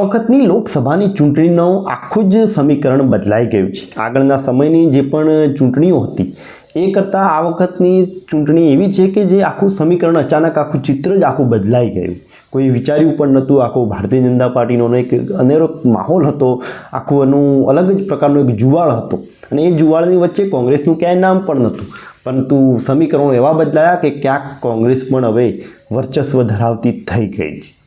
વખતની લોકસભાની ચૂંટણીનું આખું જ સમીકરણ બદલાઈ ગયું છે. આગળના સમયની જે પણ ચૂંટણીઓ હતી, એ કરતાં આ વખતની ચૂંટણી એવી છે કે જે આખું સમીકરણ અચાનક આખું ચિત્ર જ આખું બદલાઈ ગયું. કોઈ વિચાર્યું પણ નહોતું, આખો ભારતીય જનતા પાર્ટીનો એક અનેરો માહોલ હતો, આખું એનું અલગ જ પ્રકારનો એક જુવાળ હતો. અને એ જુવાળની વચ્ચે કોંગ્રેસનું ક્યાંય નામ પણ નહોતું. પરંતુ સમીકરણો એવા બદલાયા કે ક્યાંક કોંગ્રેસ પણ હવે વર્ચસ્વ ધરાવતી થઈ ગઈ છે.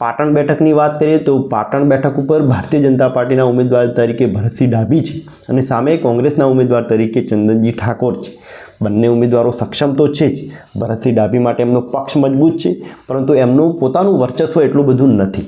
પાટણ બેઠકની વાત કરીએ તો પાટણ બેઠક ઉપર ભારતીય જનતા પાર્ટીના ઉમેદવાર તરીકે ભરતસિંહ ડાભી છે અને સામે કોંગ્રેસના ઉમેદવાર તરીકે ચંદનજી ઠાકોર છે. બંને ઉમેદવારો સક્ષમ તો છે જ. ભરતસિંહ ડાભી માટે એમનો પક્ષ મજબૂત છે, પરંતુ એમનું પોતાનું વર્ચસ્વ એટલું બધું નથી.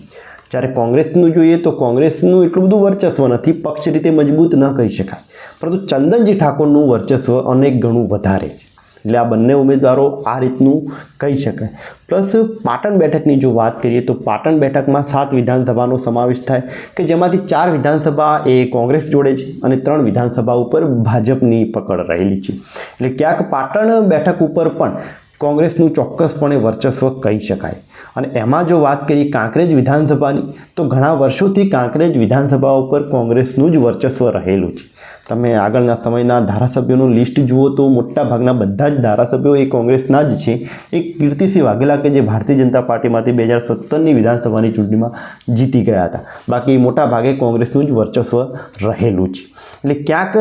જ્યારે કોંગ્રેસનું જોઈએ તો કોંગ્રેસનું એટલું બધું વર્ચસ્વ નથી, પક્ષ રીતે મજબૂત ન કહી શકાય. પરંતુ ચંદનજી ઠાકોરનું વર્ચસ્વ અનેક ગણું વધારે છે. એટલે આ બંને ઉમેદવારો આ રીતનું કહી શકાય. પ્લસ પાટણ બેઠકની જો વાત કરીએ તો પાટણ બેઠકમાં સાત વિધાનસભાનો સમાવેશ થાય કે જેમાંથી ચાર વિધાનસભા એ કોંગ્રેસ જોડે છે અને ત્રણ વિધાનસભા ઉપર ભાજપની પકડ રહેલી છે. એટલે ક્યાંક પાટણ બેઠક ઉપર પણ કોંગ્રેસનું ચોક્કસપણે વર્ચસ્વ કહી શકાય. અને એમાં જો વાત કરીએ કાંકરેજ વિધાનસભાની, તો ઘણા વર્ષોથી કાંકરેજ વિધાનસભા ઉપર કોંગ્રેસનું જ વર્ચસ્વ રહેલું છે. તમે આગળના સમયના ધારાસભ્યોનું લિસ્ટ જુઓ તો મોટા ભાગના બધા જ ધારાસભ્યો એ કોંગ્રેસના જ છે. એક કીર્તિસિંહ વાઘેલા કે જે ભારતીય જનતા પાર્ટીમાંથી બે હજાર સત્તરની વિધાનસભાની ચૂંટણીમાં જીતી ગયા હતા. બાકી મોટા ભાગે કોંગ્રેસનું જ વર્ચસ્વ રહેલું છે. એટલે ક્યાંક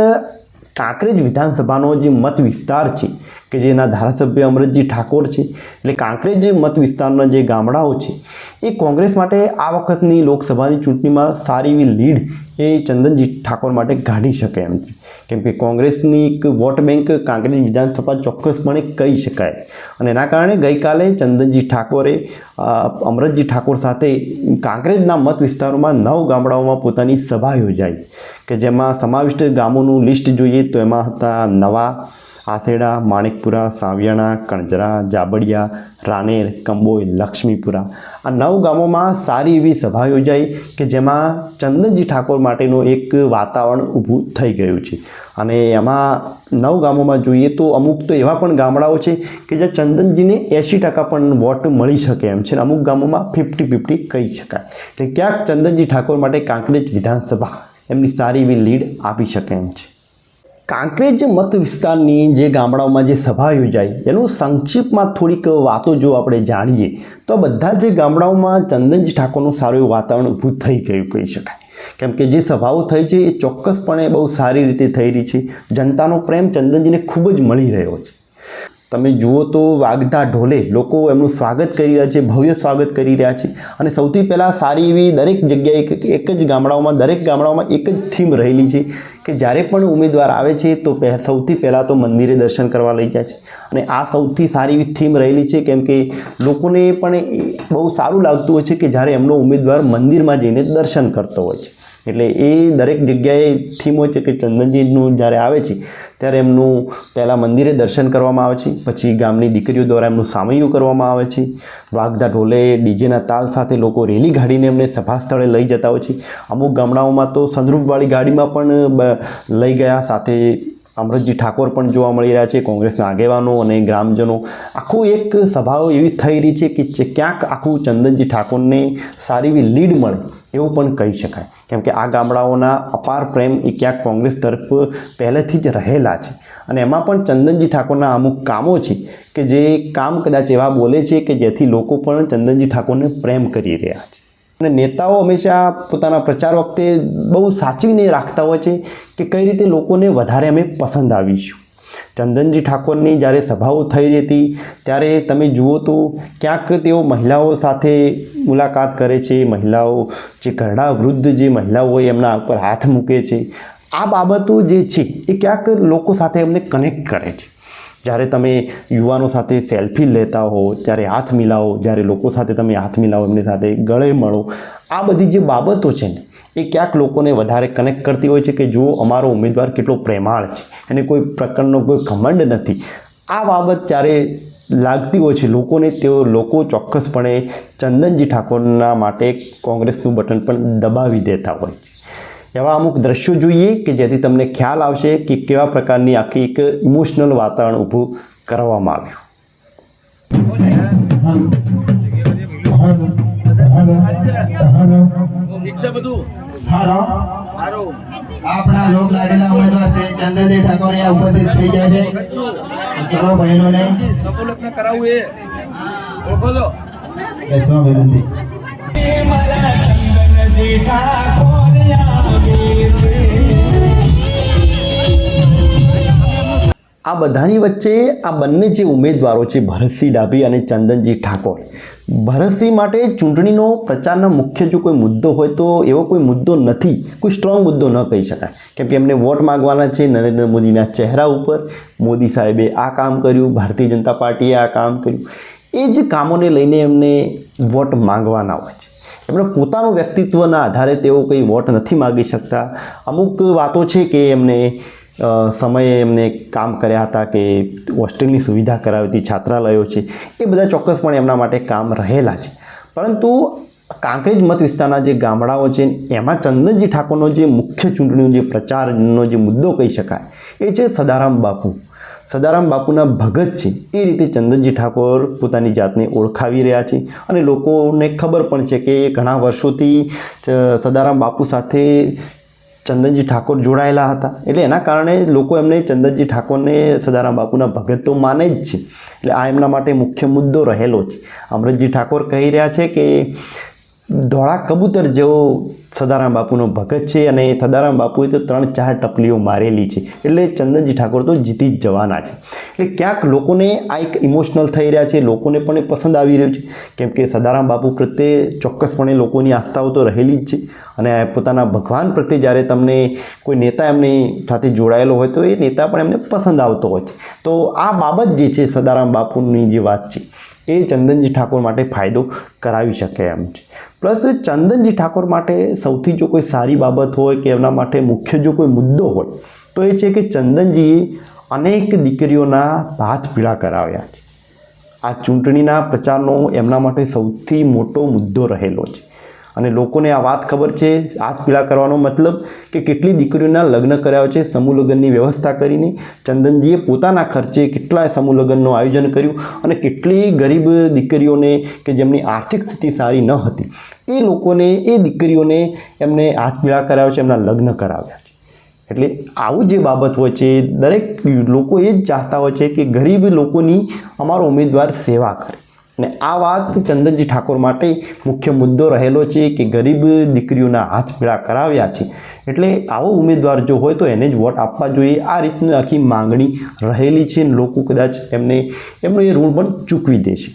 કાંકરેજ વિધાનસભાનો જે મત વિસ્તાર છે કે જેના ધારાસભ્ય અમરતજી ઠાકોર છે, એટલે કાંકરેજ મત વિસ્તારના જે ગામડાઓ છે, એ કોંગ્રેસ માટે આ વખતની લોકસભાની ચૂંટણીમાં સારી એવી લીડ એ ચંદનજી ઠાકોર માટે કાઢી શકે એમ. છે કેમ કે કોંગ્રેસની એક વોટ બેંક કાંકરેજ વિધાનસભા ચોક્કસપણે કહી શકાય. અને એના કારણે ગઈકાલે ચંદનજી ઠાકોરે અમરતજી ઠાકોર સાથે કાંકરેજના મત વિસ્તારોમાં નવ ગામડાઓમાં પોતાની સભા યોજાઈ. કે જેમાં સમાવિષ્ટ ગામોનું લિસ્ટ જોઈએ તો એમાં હતા નવા આસેડા માણેકપુરા, સાવિયાણા, કણજરા, જાબડિયા રાનેર કંબોઈ, લક્ષ્મીપુરા. આ નવ ગામોમાં સારી એવી સભા યોજાઈ કે જેમાં ચંદનજી ઠાકોર માટેનું એક વાતાવરણ ઊભું થઈ ગયું છે. અને એમાં નવ ગામોમાં જોઈએ તો અમુક તો એવા પણ ગામડાઓ છે કે જ્યાં ચંદનજીને એંશી ટકા પણ વોટ મળી શકે એમ છે અમુક ગામોમાં ફિફ્ટી ફિફ્ટી કહી શકાય. એટલે ક્યાંક ચંદનજી ઠાકોર માટે કાંકરેજ વિધાનસભા એમની સારી એવી લીડ આપી શકે એમ છે. કાંકરેજ મત વિસ્તારની જે ગામડાઓમાં જે સભા યોજાઈ, એનું સંક્ષિપ્તમાં થોડીક વાતો જો આપણે જાણીએ, તો બધા જ ગામડાઓમાં ચંદનજી ઠાકોરનું સારું એવું વાતાવરણ ઊભું થઈ ગયું, કહી શકાય. કેમ કે જે સભાઓ થઈ છે, એ ચોક્કસપણે બહુ સારી રીતે થઈ રહી છે. જનતાનો પ્રેમ ચંદનજીને ખૂબ જ મળી રહ્યો છે. તમે જુઓ તો વાગતા ઢોલે લોકો એમનું સ્વાગત કરી રહ્યા છે, ભવ્ય સ્વાગત કરી રહ્યા છે અને સૌથી પહેલાં સારી એવી દરેક જગ્યાએ એક જ ગામડાઓમાં, દરેક ગામડાઓમાં એક જ થીમ રહેલી છે કે જ્યારે પણ ઉમેદવાર આવે છે તો સૌથી પહેલાં તો મંદિરે દર્શન કરવા લઈ જાય છે. અને આ સૌથી સારી એવી થીમ રહેલી છે કેમ કે લોકોને પણ બહુ સારું લાગતું હોય છે કે જ્યારે એમનો ઉમેદવાર મંદિરમાં જઈને દર્શન કરતો હોય છે. એટલે એ દરેક જગ્યાએ થીમ હોય છે કે ચંદનજીનું જ્યારે આવે છે, ત્યારે એમનું પહેલાં મંદિરે દર્શન કરવામાં આવે છે, પછી ગામની દીકરીઓ દ્વારા એમનું સામૈયું કરવામાં આવે છે. વાઘધા ઢોલે, ડીજેના તાલ સાથે લોકો રેલી ગાડીને એમને સભા સ્થળે લઈ જતા હોય છે. અમુક ગામડાઓમાં તો સંદરૂપવાળી ગાડીમાં પણ લઈ ગયા, સાથે અમરતજી ઠાકોર પણ જોવા મળી રહ્યા છે, કોંગ્રેસના આગેવાનો અને ગ્રામજનો. આખું એક સભાઓ એવી થઈ રહી છે કે ક્યાંક આખું ચંદનજી ઠાકોરને સારી એવી લીડ મળે એવું પણ કહી શકાય. કેમ કે આ ગામડાઓના અપાર પ્રેમ એ ક્યાંક કોંગ્રેસ તરફ પહેલેથી જ રહેલા છે. અને એમાં પણ ચંદનજી ઠાકોરના અમુક કામો છે કે જે કામ કદાચ એવા બોલે છે કે જેથી લોકો પણ ચંદનજી ઠાકોરને પ્રેમ કરી રહ્યા છે. અને નેતાઓ હંમેશા પોતાના પ્રચાર વખતે બહુ સાચવીને રાખતા હોય છે કે કઈ રીતે લોકોને વધારે અમે પસંદ આવીશું. ચંદનજી ઠાકોરની જ્યારે સભાઓ થઈ રહી હતી ત્યારે તમે જુઓ તો ક્યાંક તેઓ મહિલાઓ સાથે મુલાકાત કરે છે, મહિલાઓ જે ઘરડા વૃદ્ધ જે મહિલાઓ હોય એમના ઉપર હાથ મૂકે છે. આ બાબતો જે છે, એ ક્યાંક લોકો સાથે એમને કનેક્ટ કરે છે. જ્યારે તમે યુવાનો સાથે સેલ્ફી લેતા હો ત્યારે હાથ મિલાવો, જ્યારે લોકો સાથે તમે હાથ મિલાવો, એમની સાથે ગળે મળો, આ બધી જે બાબતો છે ને, એ ક્યાંક લોકોને વધારે કનેક્ટ કરતી હોય છે કે જો અમારો ઉમેદવાર કેટલો પ્રેમાળ છે. એને કોઈ પ્રકારનો કોઈ ઘમંડ નથી. આ બાબત ત્યારે લાગતી હોય છે. લોકોને તેઓ, લોકો ચોક્કસપણે ચંદનજી ઠાકોરના માટે કોંગ્રેસનું બટન પણ દબાવી દેતા હોય છે. એવા અમુક દ્રશ્યો જોઈએ કે જેથી તમને ખ્યાલ આવશે કે કેવા પ્રકારની આખી એક ઇમોશનલ વાતાવરણ ઊભું કરવામાં આવ્યું. આપણા લોક લાડીના ઉમેદવાર શ્રી ચંદ્રજી ઠાકોર ઉપસ્થિત થઈ ગયા છે. સર્વ બહેનોને સમૂહ કરાવવું એ ઓળખો છો બેસવા વિનંતી આ બધાની વચ્ચે આ બંને જે ઉમેદવારો છે, ભરતસિંહ ડાભી અને ચંદનજી ઠાકોર. ભરતસિંહ માટે ચૂંટણીનો પ્રચારનો મુખ્ય જો કોઈ મુદ્દો હોય તો એવો કોઈ મુદ્દો નથી. કોઈ સ્ટ્રોંગ મુદ્દો ન કહી શકાય. કેમ કે એમને વોટ માગવાના છે, નરેન્દ્ર મોદીના ચહેરા ઉપર. મોદી સાહેબે આ કામ કર્યું, ભારતીય જનતા પાર્ટીએ આ કામ કર્યું. એ જ કામોને લઈને એમને વોટ માંગવાના હોય છે. એમણે પોતાનું વ્યક્તિત્વના આધારે તેઓ કંઈ વોટ નથી માગી શકતા. અમુક વાતો છે કે એમને સમયે એમને કામ કર્યા હતા કે હોસ્ટેલની સુવિધા કરાવી હતી, છાત્રાલયો છે, એ બધા ચોક્કસપણે એમના માટે કામ રહેલા છે. પરંતુ કાંકરેજ મત વિસ્તારના જે ગામડાઓ છે, એમાં ચંદનજી ઠાકોરનો જે મુખ્ય ચૂંટણીનો જે પ્રચારનો જે મુદ્દો કહી શકાય, એ છે સદારામ બાપુ. સદારામ બાપુના ભગત છે. એ રીતે ચંદનજી ઠાકોર પોતાની જાતને ઓળખાવી રહ્યા છે અને લોકોને ખબર પણ છે કે ઘણા વર્ષોથી સદારામ બાપુ સાથે ચંદનજી ઠાકોર જોડાયેલા હતા. એટલે એના કારણે લોકો એમને ચંદનજી ઠાકોરને સદારામ બાપુના ભગત તો માને જ છે. એટલે આ એમના માટે મુખ્ય મુદ્દો રહેલો છે. અમૃતજી ઠાકોર કહી રહ્યા છે કે ધોળા કબૂતર જેવો સદારામ બાપુનો ભગત છે અને સદારામ બાપુએ તો ત્રણ ચાર ટપલીઓ મારેલી છે. એટલે ચંદનજી ઠાકોર તો જીતી જ જવાના છે. એટલે ક્યાંક લોકોને આ એક ઇમોશનલ થઈ રહ્યા છે, લોકોને પણ એ પસંદ આવી રહ્યું છે. કેમ કે સદારામ બાપુ પ્રત્યે ચોક્કસપણે લોકોની આસ્થાઓ તો રહેલી જ છે અને પોતાના ભગવાન પ્રત્યે જ્યારે તમને કોઈ નેતા એમની સાથે જોડાયેલો હોય તો એ નેતા પણ એમને પસંદ આવતો હોય છે. તો આ બાબત જે છે સદારામ બાપુની જે વાત છે એ ચંદનજી ઠાકોર માટે ફાયદો કરાવી શકે એમ છે. પ્લસ ચંદનજી ઠાકોર માટે સૌથી જો કોઈ સારી બાબત હોય કે એમના માટે મુખ્ય જો કોઈ મુદ્દો હોય, તો એ છે કે ચંદનજીએ અનેક દીકરીઓના હાથ પીળા કરાવ્યા છે. આ ચૂંટણીના પ્રચારનો એમના માટે સૌથી મોટો મુદ્દો રહેલો છે. અને લોકોને આ વાત ખબર છે, હાથ પીળા કરવાનો મતલબ કે કેટલી દીકરીઓના લગ્ન કર્યા છે, સમૂહ લગ્નની વ્યવસ્થા કરીને. ચંદનજીએ પોતાના ખર્ચે કેટલાય સમૂહ લગ્નનું આયોજન કર્યું અને કેટલી ગરીબ દીકરીઓને કે જેમની આર્થિક સ્થિતિ સારી ન હતી, એ લોકોને, એ દીકરીઓને એમને હાથ પીળા કરાવ્યા છે, એમના લગ્ન કરાવ્યા એટલે આવું જે બાબત હોય છે, દરેક લોકો એ જ ચાહતા હોય છે કે ગરીબ લોકોની અમારો ઉમેદવાર સેવા કરે. અને આ વાત ચંદનજી ઠાકોર માટે મુખ્ય મુદ્દો રહેલો છે કે ગરીબ દીકરીઓના હાથ પીળા કરાવ્યા છે. એટલે આવો ઉમેદવાર જો હોય તો એને જ વોટ આપવા જોઈએ. આ રીતની આખી માંગણી રહેલી છે લોકો કદાચ એમને, એમનું એ ઋણ પણ ચૂકવી દેશે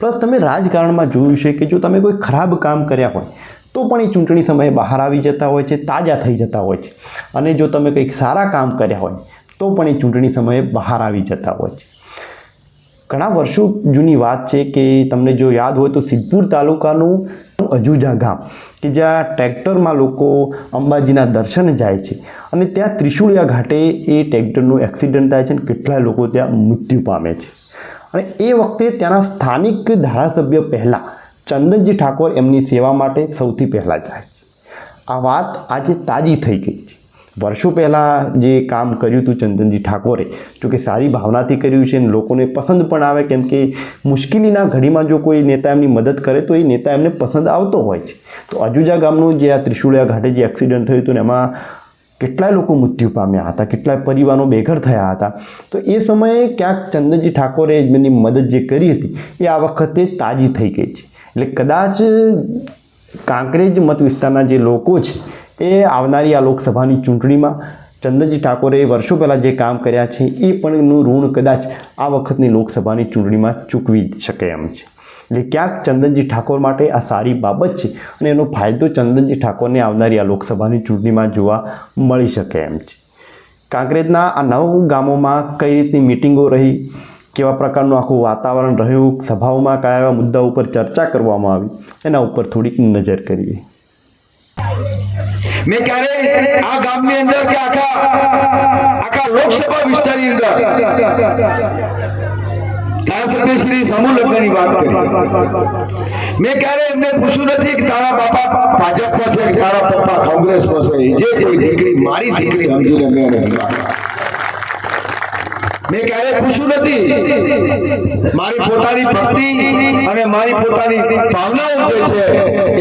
પ્લસ તમે રાજકારણમાં જોયું છે કે જો તમે કોઈ ખરાબ કામ કર્યા હોય, તો પણ એ ચૂંટણી સમયે બહાર આવી જતા હોય છે, તાજા થઈ જતા હોય છે. અને જો તમે કંઈક સારા કામ કર્યા હોય, તો પણ એ ચૂંટણી સમયે બહાર આવી જતા હોય છે. ઘણા વર્ષો જૂની વાત છે કે તમને જો યાદ હોય તો સિદ્ધપુર તાલુકાનું અજુજા ગામ, કે જ્યાં ટ્રેક્ટરમાં લોકો અંબાજીના દર્શને જાય છે. અને ત્યાં ત્રિશુળિયા ઘાટે એ ટ્રેક્ટરનું એક્સિડન્ટ થાય છે અને કેટલાય લોકો ત્યાં મૃત્યુ પામે છે. અને એ વખતે ત્યાંના સ્થાનિક ધારાસભ્ય પહેલાં ચંદનજી ઠાકોર એમની સેવા માટે સૌથી પહેલાં જાય છે. આ વાત આજે તાજી થઈ ગઈ છે. વર્ષો પહેલાં જે કામ કર્યું હતું ચંદનજી ઠાકોરે, જો કે સારી ભાવનાથી કર્યું છે અને લોકોને પસંદ પણ આવે, કેમ કે મુશ્કેલીના ઘડીમાં જો કોઈ નેતા એમની મદદ કરે તો એ નેતા એમને પસંદ આવતો હોય છે. તો અજુજા ગામનું જે આ ત્રિશુળિયા ઘાટે જે એક્સિડન્ટ થયું હતું ને એમાં કેટલાય લોકો મૃત્યુ પામ્યા હતા, કેટલાય પરિવારો બેઘર થયા હતા. તો એ સમયે ક્યાંક ચંદનજી ઠાકોરે એમની મદદ જે કરી હતી, એ આ વખતે તાજી થઈ ગઈ છે. એટલે કદાચ કાંકરેજ મત વિસ્તારના જે લોકો છે એ આવનારી આ લોકસભાની ચૂંટણીમાં ચંદનજી ઠાકોરે વર્ષો પહેલાં જે કામ કર્યા છે, એ પણનું ઋણ કદાચ આ વખતની લોકસભાની ચૂંટણીમાં ચૂકવી શકે એમ છે. એટલે ક્યાંક ચંદનજી ઠાકોર માટે આ સારી બાબત છે અને એનો ફાયદો ચંદનજી ઠાકોરને આવનારી આ લોકસભાની ચૂંટણીમાં જોવા મળી શકે એમ છે. કાંકરેજના આ નવ ગામોમાં કઈ રીતની મિટિંગો રહી, કેવા પ્રકારનું આખું વાતાવરણ રહ્યું, સભાઓમાં કયા એવા મુદ્દા ઉપર ચર્ચા કરવામાં આવી, એના ઉપર થોડીક નજર કરીએ. મેં ક્યારે આ ગામની અંદર કે આખા આખા લોકસભા વિસ્તારની અંદર. શ્રી સમૂહ વાત કરી. મેં ક્યારે એમને પૂછ્યું નથી કે તારા બાપા ભાજપમાં છે કે તારા પપ્પા કોંગ્રેસમાં છે. જે કોઈ દીકરી, મારી દીકરી સમજીને મેં એને મેં ક્યારે પૂછ્યું નથી. મારી પોતાની ભક્તિ અને મારી પોતાની ભાવનાઓ જે છે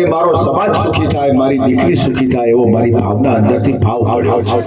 એ મારો સમાજ સુખી થાય, મારી દીકરી સુખી થાય એવો મારી ભાવના અંદરથી ભાવ પડ્યો છે.